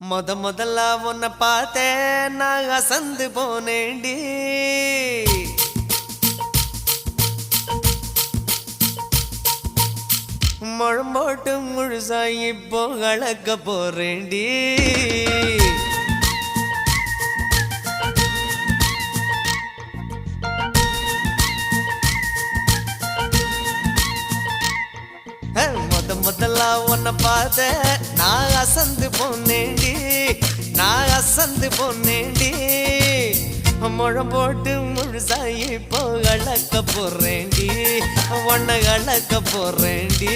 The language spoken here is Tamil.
முத முதல்ல உன்னை பார்த்தேன் நான் அசந்து போனேண்டி முழம்போட்டு முழுசா இப்போ கலக்க போறேண்டி முத முதல்ல உன்னை பார்த்தேன் நான் அசந்து போனேன். நான் அசந்து போனேண்டி முழம் போட்டு முழுசாயி இப்போ அழக்க போறேண்டி உன்னை அழக்க போறேண்டி